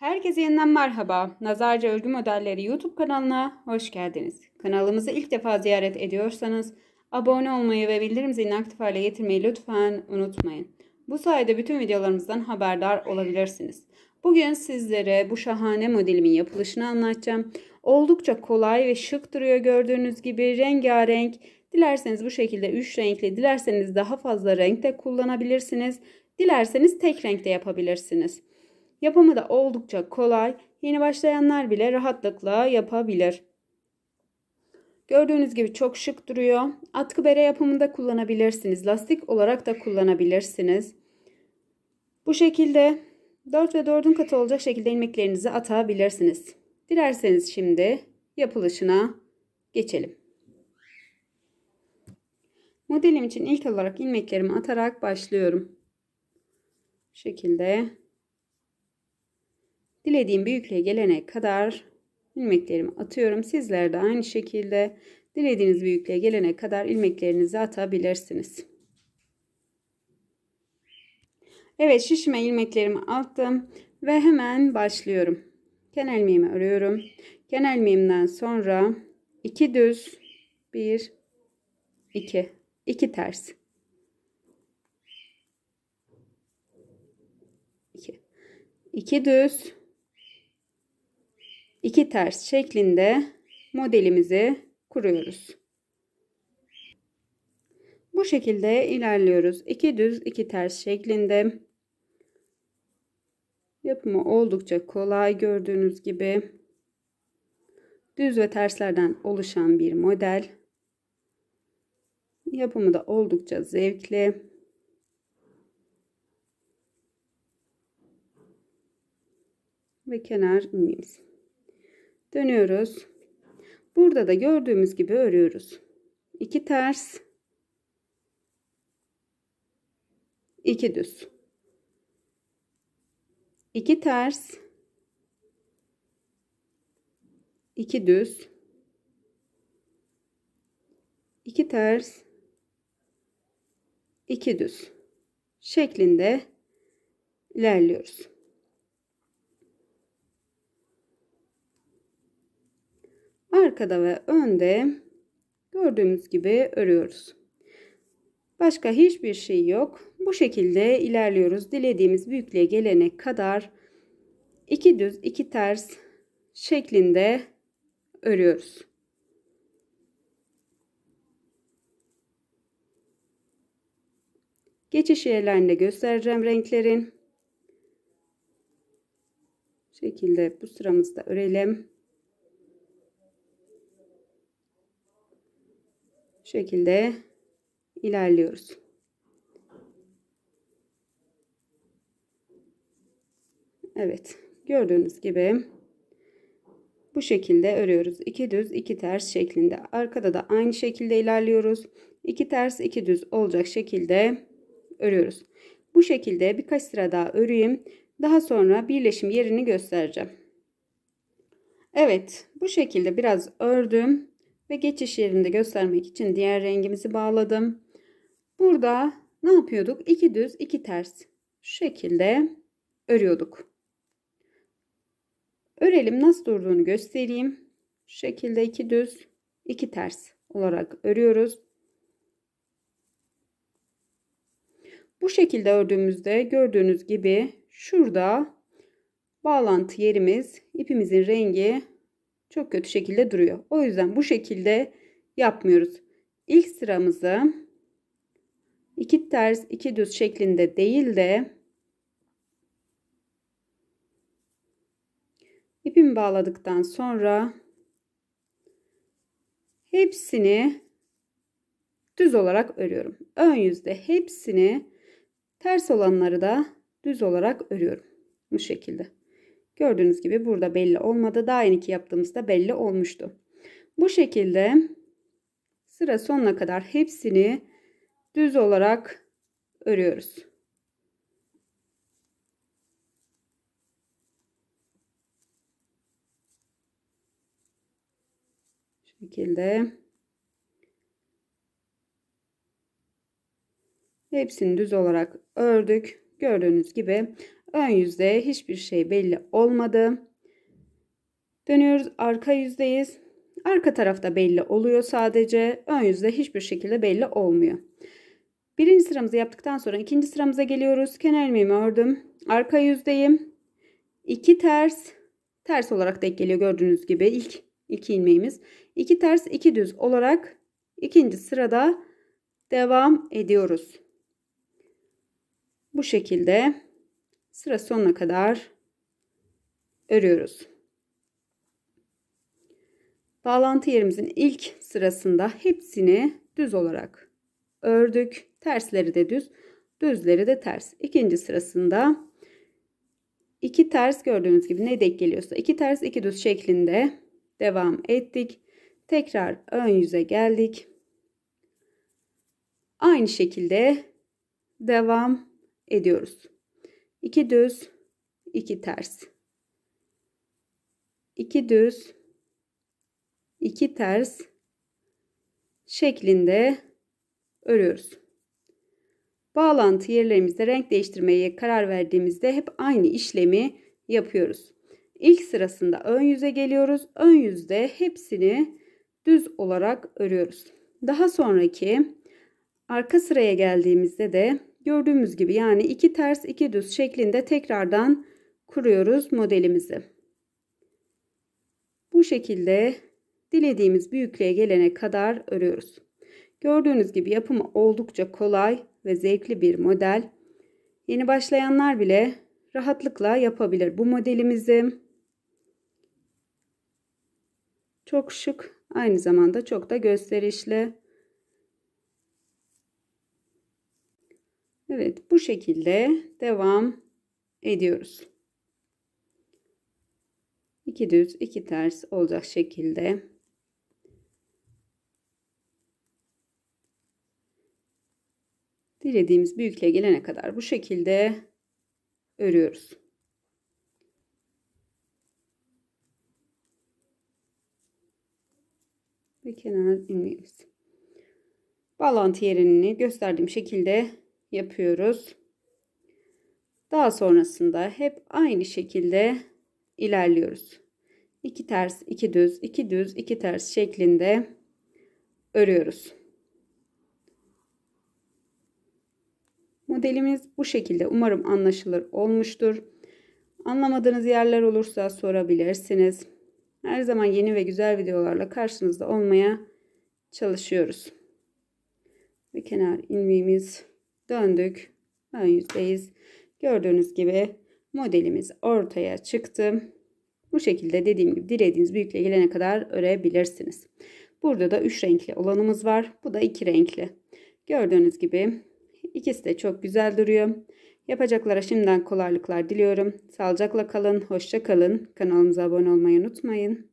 Herkese yeniden merhaba. Nazarca Örgü Modelleri YouTube kanalına hoş geldiniz. Kanalımızı ilk defa ziyaret ediyorsanız abone olmayı ve bildirim zilini aktif hale getirmeyi lütfen unutmayın. Bu sayede bütün videolarımızdan haberdar olabilirsiniz. Bugün sizlere bu şahane modelimin yapılışını anlatacağım. Oldukça kolay ve şık duruyor gördüğünüz gibi rengarenk. Dilerseniz bu şekilde 3 renkli, dilerseniz daha fazla renk de kullanabilirsiniz. Dilerseniz tek renkte yapabilirsiniz. Yapımı da oldukça kolay. Yeni başlayanlar bile rahatlıkla yapabilir. Gördüğünüz gibi çok şık duruyor. Atkı bere yapımında kullanabilirsiniz. Lastik olarak da kullanabilirsiniz. Bu şekilde 4 ve 4'ün katı olacak şekilde ilmeklerinizi atabilirsiniz. Dilerseniz şimdi yapılışına geçelim. Modelim için ilk olarak ilmeklerimi atarak başlıyorum. Bu şekilde dilediğim büyüklüğe gelene kadar ilmeklerimi atıyorum. Sizler de aynı şekilde dilediğiniz büyüklüğe gelene kadar ilmeklerinizi atabilirsiniz. Evet şişime ilmeklerimi attım ve hemen başlıyorum. Kenar ilmeğimi örüyorum. Kenar ilmeğimden sonra 2 düz 1 2 2 ters 2 2 düz 2 ters şeklinde modelimizi kuruyoruz. Bu şekilde ilerliyoruz. 2 düz 2 ters şeklinde. Yapımı oldukça kolay gördüğünüz gibi. Düz ve terslerden oluşan bir model. Yapımı da oldukça zevkli. Ve kenar ilmeğimiz. Dönüyoruz. Burada da gördüğümüz gibi örüyoruz. 2 ters. 2 düz. 2 ters. 2 düz. 2 ters. 2 düz şeklinde ilerliyoruz. Arkada ve önde gördüğümüz gibi örüyoruz. Başka hiçbir şey yok. Bu şekilde ilerliyoruz. Dilediğimiz büyüklüğe gelene kadar iki düz iki ters şeklinde örüyoruz. Geçiş yerlerinde göstereceğim renklerin. Şekilde bu sıramızda örelim. Şekilde ilerliyoruz. Evet gördüğünüz gibi bu şekilde örüyoruz. 2 düz 2 ters şeklinde. Arkada da aynı şekilde ilerliyoruz. 2 ters 2 düz olacak şekilde örüyoruz. Bu şekilde birkaç sıra daha öreyim. Daha sonra birleşim yerini göstereceğim. Evet bu şekilde biraz ördüm. Ve geçiş yerinde göstermek için diğer rengimizi bağladım. Burada ne yapıyorduk? 2 düz 2 ters. Şu şekilde örüyorduk. Örelim nasıl durduğunu göstereyim. Şu şekilde 2 düz 2 ters olarak örüyoruz. Bu şekilde ördüğümüzde gördüğünüz gibi şurada bağlantı yerimiz ipimizin rengi çok kötü şekilde duruyor. O yüzden bu şekilde yapmıyoruz. İlk sıramızı iki ters iki düz şeklinde değil de ipimi bağladıktan sonra hepsini düz olarak örüyorum. Ön yüzde hepsini ters olanları da düz olarak örüyorum. Bu şekilde. Gördüğünüz gibi burada belli olmadı. Daha yeniki yaptığımızda belli olmuştu. Bu şekilde sıra sonuna kadar hepsini düz olarak örüyoruz. Şekilde hepsini düz olarak ördük. Gördüğünüz gibi Ön yüzde hiçbir şey belli olmadı. Dönüyoruz arka yüzdeyiz. Arka tarafta belli oluyor sadece. Ön yüzde hiçbir şekilde belli olmuyor. Birinci sıramızı yaptıktan sonra ikinci sıramıza geliyoruz. Kenar ilmeğimi ördüm. Arka yüzdeyim. İki ters. Ters olarak denk geliyor gördüğünüz gibi. ilk iki ilmeğimiz. İki ters iki düz olarak ikinci sırada devam ediyoruz. Bu şekilde sıra sonuna kadar örüyoruz. Bağlantı yerimizin ilk sırasında hepsini düz olarak ördük. Tersleri de düz, düzleri de ters. İkinci sırasında iki ters gördüğünüz gibi ne denk geliyorsa iki ters iki düz şeklinde devam ettik. Tekrar ön yüze geldik. Aynı şekilde devam ediyoruz. İki düz, iki ters. İki düz, iki ters şeklinde örüyoruz. Bağlantı yerlerimizde renk değiştirmeye karar verdiğimizde hep aynı işlemi yapıyoruz. İlk sırasında ön yüze geliyoruz. Ön yüzde hepsini düz olarak örüyoruz. Daha sonraki arka sıraya geldiğimizde de gördüğümüz gibi yani iki ters iki düz şeklinde tekrardan kuruyoruz modelimizi. Bu şekilde dilediğimiz büyüklüğe gelene kadar örüyoruz. Gördüğünüz gibi yapımı oldukça kolay ve zevkli bir model. Yeni başlayanlar bile rahatlıkla yapabilir bu modelimizi. Çok şık, aynı zamanda çok da gösterişli. Evet, bu şekilde devam ediyoruz. İki düz, iki ters olacak şekilde dilediğimiz büyüklüğe gelene kadar bu şekilde örüyoruz. Ve kenar ilmeğimiz. Bağlantı yerini gösterdiğim şekilde yapıyoruz. Daha sonrasında hep aynı şekilde ilerliyoruz. İki ters, iki düz, iki düz, iki ters şeklinde örüyoruz. Modelimiz bu şekilde. Umarım anlaşılır olmuştur. Anlamadığınız yerler olursa sorabilirsiniz. Her zaman yeni ve güzel videolarla karşınızda olmaya çalışıyoruz. Ve kenar ilmeğimiz döndük. Ön yüzdeyiz. Gördüğünüz gibi modelimiz ortaya çıktı. Bu şekilde dediğim gibi dilediğiniz büyüklüğe gelene kadar örebilirsiniz. Burada da 3 renkli olanımız var. Bu da 2 renkli. Gördüğünüz gibi İkisi de çok güzel duruyor. Yapacaklara şimdiden kolaylıklar diliyorum. Sağlıcakla kalın, hoşça kalın. Kanalımıza abone olmayı unutmayın.